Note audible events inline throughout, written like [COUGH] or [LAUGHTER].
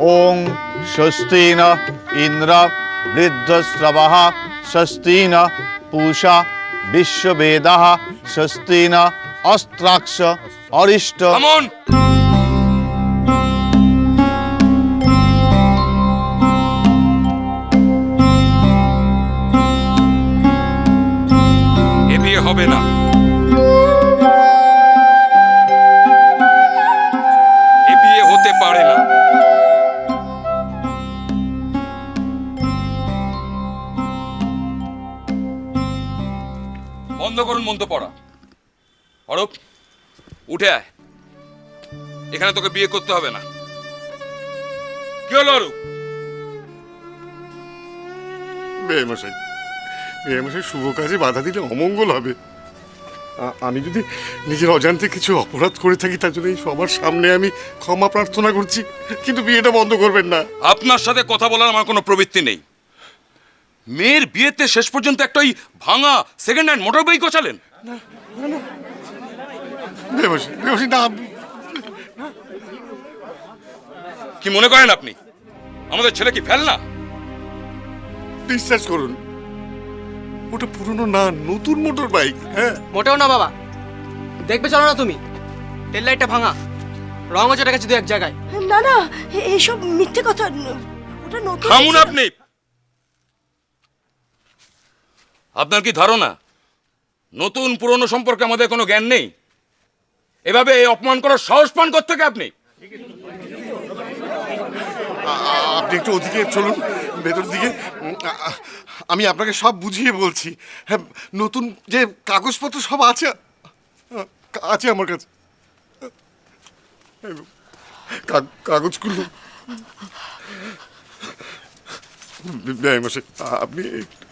ওং স্বস্তি ইন্দ্র বৃদ্ধশ্রবः স্বস্তি পূষা বিশ্ববেদাः স্বস্তি অস্ত্রাক্ষ অরিষ্ট হবে না। মন্ত্র পড়া। অরূপ উঠে আয়। এখানে তোকে বিয়ে করতে হবে না। কি হলো অরূপ মেয়েমশাই মেয়েমশাই শুভ কাজে বাধা দিলে অমঙ্গল হবে। আমি যদি নিজের অজান্তে কিছু অপরাধ করে থাকি তার জন্য সবার সামনে আমি ক্ষমা প্রার্থনা করছি কিন্তু বিয়েটা বন্ধ করবেন না। আপনার সাথে কথা বলার আমার কোনো প্রবৃত্তি নেই। মেয়ের বিয়েতে শেষ পর্যন্ত একটা ওই ভাঙা সেকেন্ড হ্যান্ড মোটর বাইক চালেন মেয়েমশাই মেয়েমশাই না। কি মনে করেন আপনি? আমাদের ছেলে কি ফেল না বিশ্বাস করুন ওটা পুরনো না নতুন মোটর বাইক হ্যাঁ? মোটেও না বাবা। দেখবে চলো না তুমি। তেল লাইটটা ভাঙা। রং হচ্ছে গেছে দু এক জায়গায়। না না এসব মিথ্যে কথা ওটা নতুন থামুন আপনি। আপনার কি ধারণা? নতুন পুরনো সম্পর্কে আমাদের কোনো জ্ঞান নেই? এভাবে অপমান করার সাহস পান থেকে আপনি? আপনি একটু ওদিকে চলুন ভেতর দিকে। আমি আপনাকে সব বুঝিয়ে বলছি। হ্যাঁ নতুন যে কাগজপত্র সব আছে আছে আমার কাছে। কাগজগুলো। আপনি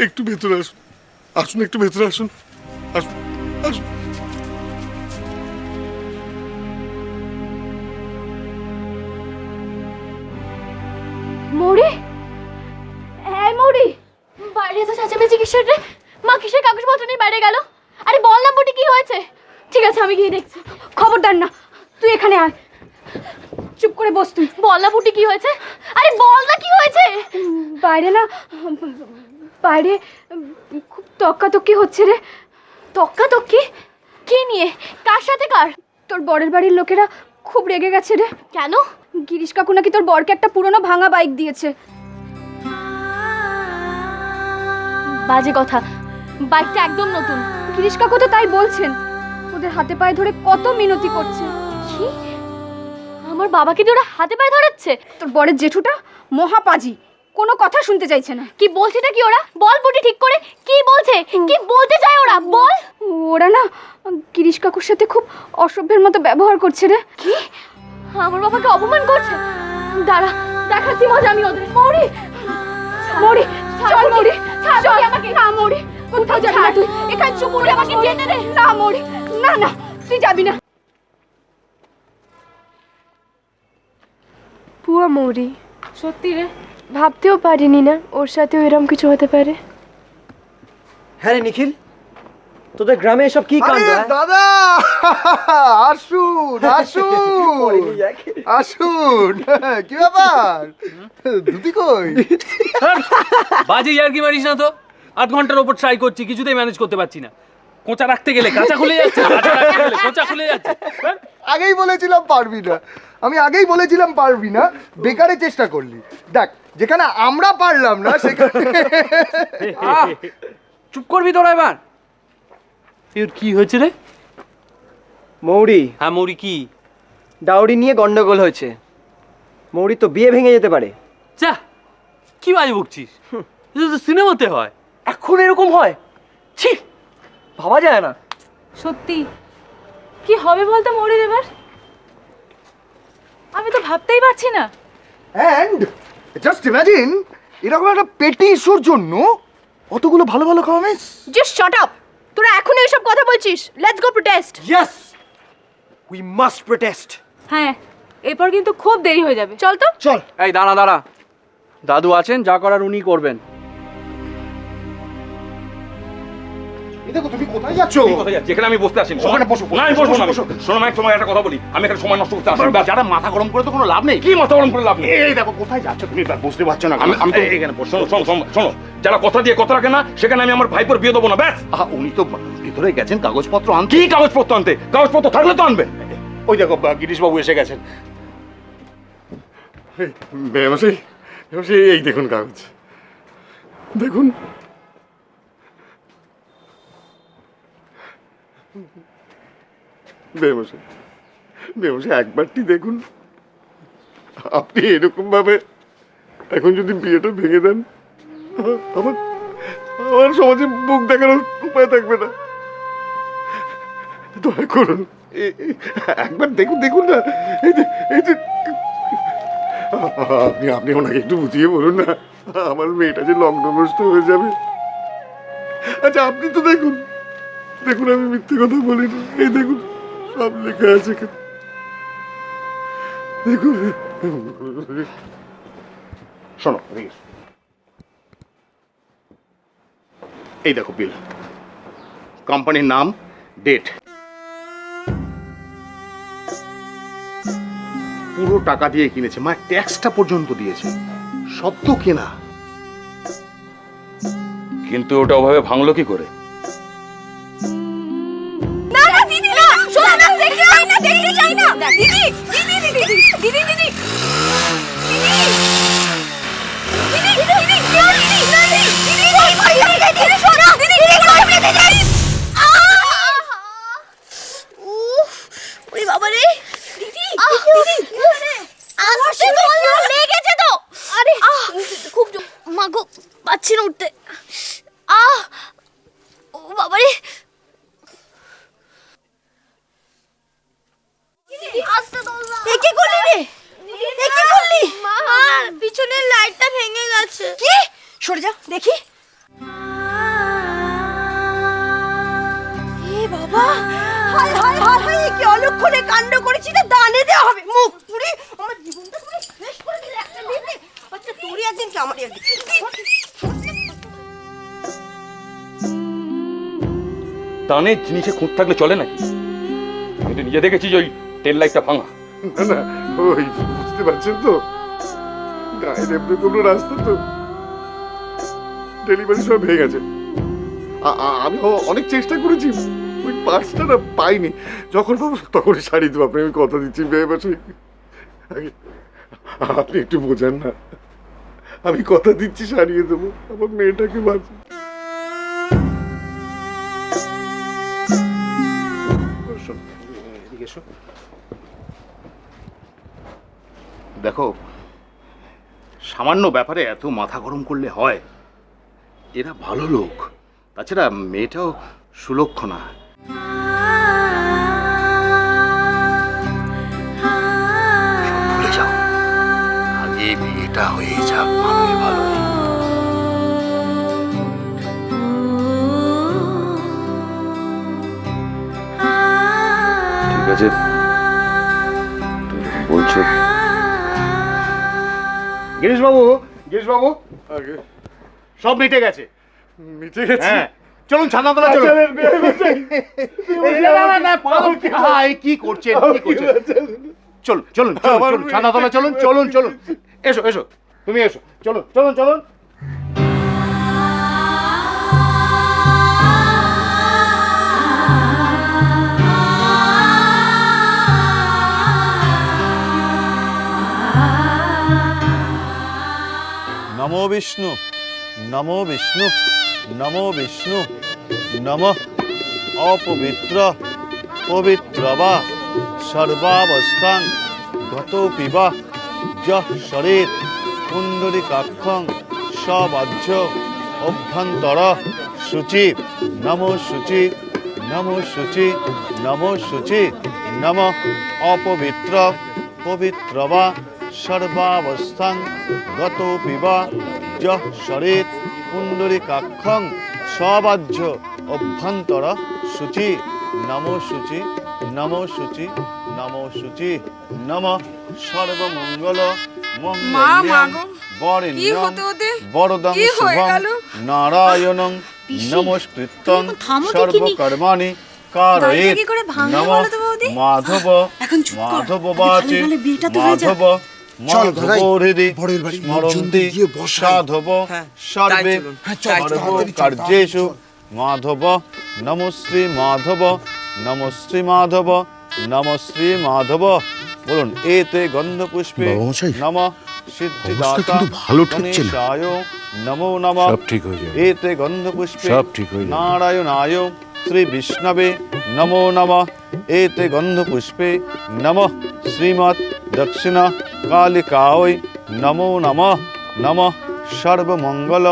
একটু ভেতরে আসুন। আসুন একটু ভেতরে আসুন। আসুন আসুন। মৌরি? এই মৌরি? বাইরে তো চেঁচামেচি কিসের রে। মা কিসের কাগজপত্র নিয়ে বাইরে গেল? আরে বল না বুটি কি হয়েছে? ঠিক আছে আমি গিয়ে দেখছি। খবরদার না তুই এখানে আয়। চুপ করে বস তুই। বল না বুটি কি হয়েছে? আরে বল না কি হয়েছে? বাইরে না বাইরে খুব তক্কাতক্কি হচ্ছে রে। তক্কাতক্কি? কি নিয়ে? কার সাথে কার? তোর বরের বাড়ির লোকেরা খুব রেগে গেছে রে। কেন? গিরিশ কাকু নাকি তোর বরকে একটা পুরনো ভাঙা বাইক দিয়েছে। বাজে কথা। বাইকটা একদম নতুন। গিরিশ কাকু তো তাই বলছেন। ওদের হাতে পায়ে ধরে কত মিনতি করছে। আমার বাবাকে দিয়ে ওরা হাতে পায়ে ধরাচ্ছে। তোর বরের জেঠুটা মহাপাজি। কোনো কথা শুনতে চাইছে না। কি বলছে কি ওরা? বল বুটি ঠিক করে। কি বলছে? কি বলতে চায় ওরা? বল। ওরা না গিরিশ কাকুর সাথে খুব অসভ্যের মতো ব্যবহার করছে রে। কি? আমার বাবাকে অপমান করছে? দাঁড়া দেখাচ্ছি মজা আমি ওদের। মৌরি! মৌরি! চল মৌরি! চল। আমাকে। না মৌরি! কোথাও যাবি না তুই। এখানে চুপ করে আমাকে যেতে দে। না মৌরি! না না তুই যাবি না। পুয়া মৌরি। সত্যি রে? ভাবতেও পারিনি না ওর সাথেও এরম কিছু হতে পারে। হ্যাঁ রে নিখিল তোদের গ্রামে এসব কি কাণ্ড হ্যাঁ? দাদা আসুন আসুন [LAUGHS] আসুন। [LAUGHS] কি ব্যাপার? দুদি কই? বাজে ইয়ার্কি মারিস না তো? আধ ঘণ্টার ওপর ট্রাই করছি কিছুতেই ম্যানেজ করতে পারছি না। কোঁচা রাখতে গেলে কাঁচা খুলে যাচ্ছে কাঁচা রাখতে গেলে কোঁচা খুলে যাচ্ছে হ্যাঁ? আগেই বলেছিলাম পারবি না। আমি আগেই বলেছিলাম পারবি না। বেকারে চেষ্টা করলি। দেখ যেখানে আমরা পারলাম না সেখানে [LAUGHS] চুপ করবি তোরা এবার। তোর কি হয়েছে রে? মৌরি। হ্যাঁ মৌরি কি? ডাউরি নিয়ে গন্ডগোল হয়েছে। মৌরি তো বিয়ে ভেঙে যেতে পারে। যা কি বাজে বকছিস? তো সিনেমাতে হয়। এখন এরকম হয়? ছি ভাবা যায় না। সত্যি? কি হবে বলতো মৌরির এবার? আমি তো ভাবতেই পারছি না। অ্যান্ড জাস্ট ইমাজিন এরকম একটা পেটি ইস্যুর জন্য অতগুলো ভালো ভালো কমেন্টস জাস্ট শট আপ তোরা এখনই এসব কথা বলছিস। Let's go protest yes we must protest হ্যাঁ এরপর কিন্তু খুব দেরি হয়ে যাবে। চল তো। চল। এই দাঁড়া দাঁড়া। দাদু আছেন যা করার উনি করবেন। দেখো তুমি কোথায় যাচ্ছ? কোথায় যাচ্ছি? এখানে আমি বসতে আসিনি। ওখানে বসো, না আমি বসবো না বসো, বসো। শোনো এক সময় একটা কথা বলি। আমি এখানে সময় নষ্ট করতে আসি যারা মাথা গরম করে তো কোনো লাভ নেই? কি মাথা গরম করে লাভ নেই? এই দেখো কোথায় যাচ্ছ তুমি? বুঝতে পারছ না আমি আমি তো এখানে বসো। শোনো শোনো শোনো, শোনো। যারা কথা দিয়ে কথা রাখে না সেখানে আমি আমার ভাইপোর বিয়ে দেবো না ব্যাস। উনি তো ভিতরে গেছেন কাগজপত্র আনতে। কি কাগজপত্র আনতে? কাগজপত্র থাকলে তো আনবে। ওই দেখো গিরিশ বাবু এসে গেছেন। বেমশাই এই দেখুন কাগজ। দেখুন বেমশাই বেমশাই একবারটি দেখুন। আপনি এরকম ভাবে এখন যদি বিয়েটা ভেঙে দেন, আমার আমার সমাজে মুখ দেখানোর উপায় থাকবে না। দয়া করুন একবার দেখুন দেখুন না। এই যে আপনি আপনি ওনাকে একটু বুঝিয়ে বলুন না, আমার মেয়েটা যে লগ্ন নষ্ট হয়ে যাবে। আচ্ছা আপনি তো দেখুন দেখুন আমি মিথ্যে কথা বলি না এই দেখুন। সব লেখা দেখুন। শোনো এই দেখো বিল কোম্পানির নাম ডেট পুরো টাকা দিয়ে কিনেছে। মা ট্যাক্সটা পর্যন্ত দিয়েছে। তো কেনা। কিন্তু ওটা ওভাবে ভাঙলো কি করে? দেখতে চাই না দিদি দিদি দিদি দিদি দিদি দিদি দিদি দিদি দিদি কেউ দিদি না দিদি দিদি ওই ভাইয়া দিদি শোনো দিদি দিদি কই পেতে যাই উফ ওরে বাবা রে দিদি দিদি আস্তে বল না লেগেছে তো আরে খুব জো- মা গো পাচ্ছি না উঠতে আহ ও বাবা রে এ কি করলি রে এ কি করলি মা পিছনের ভেঙে গেছে। কি? সরে যা দেখি। এ বাবা হায় হায় হায় হায় কি অলক্ষণে কাণ্ড করেছি না দানে দেওয়া হবে। মুখ পুরি আমার জীবনটা পুরো শেষ করে দিলে একটা মেয়েতে আচ্ছা তোরই একদিন কি আমারই একদিন? টানে জিনিসে খুঁত থাকলে চলে নাকি? আমি তো নিজে দেখেছি যে ওই তেল লাইটটা ভাঙা। না না ওই বুঝতে পারছেন তো? গায়ের এমনি কোনো রাস্তা তো ডেলিভারি সব হয়ে গেছে। আমি অনেক চেষ্টা করেছি, ওই পার্সটা না পাইনি। যখন পাবো শাড়ি দেবো আপনি আমি কথা দিচ্ছি আপনি একটু বোঝেন না। আমি কথা দিচ্ছি সারিয়ে দেবো, আমার মেয়েটাকে বাঁচি। দেখো সামান্য ব্যাপারে এত মাথা গরম করলে হয়? এরা ভালো লোক। তাছাড়া মেয়েটাও সুলক্ষণা। আগে বিয়েটা হয়ে যাক। গিরিশবাবু গিরিশবাবু সব মিটে গেছে মিটে গেছে চলুন ছাদনা তোলা চলুন কি করছে কি চলুন চলুন চলুন ছাদনা তোলা চলুন চলুন চলুন এসো এসো তুমি এসো চলুন চলুন চলুন Ah নমো বিষ্ণু নমো বিষ্ণু নমো বিষ্ণু নম অপবিত্র পবিত্র বা সর্বাবস্থান গত পিবা যহ শরীর পুণ্ডরিকাক্ষং সবাহ্য অভ্যন্তর শুচি নমো শুচি নমো শুচি নমো শুচি নম অপবিত্র পবিত্র বা সর্বাবস্থান গত বা যহ শরীর পুণ্ডরিকাক্ষং সবাহ্য অভ্যন্তর সূচি নম সূচি নম সূচি নম সূচি নম সর্বমঙ্গল মঙ্গল্যাং বরেণ্যং বরদং শুভং নারায়ণং নমস্কৃত্যং সর্বকর্মাণি নম মাধব মাধব বাচি মাধব চল, গিয়ে বসাই। সাধব সর্বে। হ্যাঁ, কার্যেষু মাধব নম শ্রী মাধব নম শ্রী মাধব নম শ্রী মাধব বলুন এতে গন্ধ পুষ্পে নম সিদ্ধিদাতা ভালো ঠেকছে না। নমো নম সব ঠিক হয়ে যাবে এতে গন্ধ পুষ্পে সব ঠিক হয়ে যাবে। নারায়ণায় শ্রী বিষ্ণবে নমো নম এতে গন্ধ পুষ্পে নম শ্রীমৎ দক্ষিণ কালিকায় নমো নম নম সর্বমঙ্গল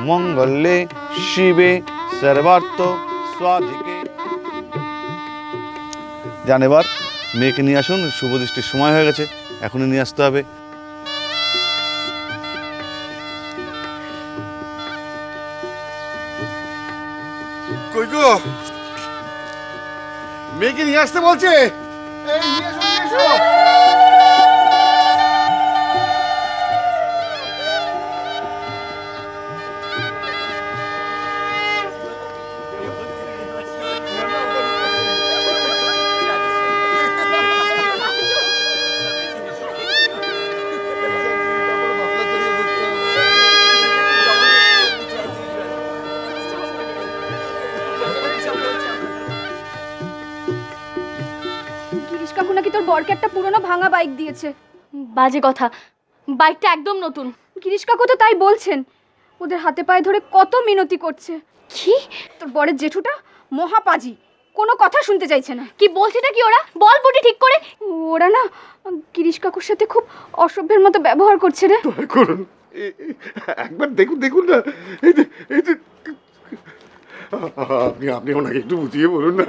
মঙ্গলে শিবে সর্বার্থ স্বাধিকে যান এবার মেয়েকে নিয়ে আসুন শুভ দৃষ্টির সময় হয়ে গেছে এখনই নিয়ে আসতে হবে। কই গো? মেয়েকে নিয়ে আসতে বলছে? এই, নিয়ে এসো, নিয়ে এসো। নাকি তোর বরকে একটা পুরনো ভাঙা বাইক দিয়েছে? বাজে কথা। বাইকটা একদম নতুন। গিরিশ কাকু তো তাই বলছেন। ওদের হাতে পায়ে ধরে কত মিনতি করছে। কি? তোর বরের জেঠুটা মহাপাজি। কোনো কথা শুনতে চাইছে না। কি বলছে না কি ওরা? বল বুটি ঠিক করে। ওরা না গিরিশ কাকুর সাথে খুব অসভ্যের মতো ব্যবহার করছে রে। করুন। একবার দেখুন দেখুন না। এই যে এই যে আপনি আপনি ওনাকে একটু বুঝিয়ে বলুন না।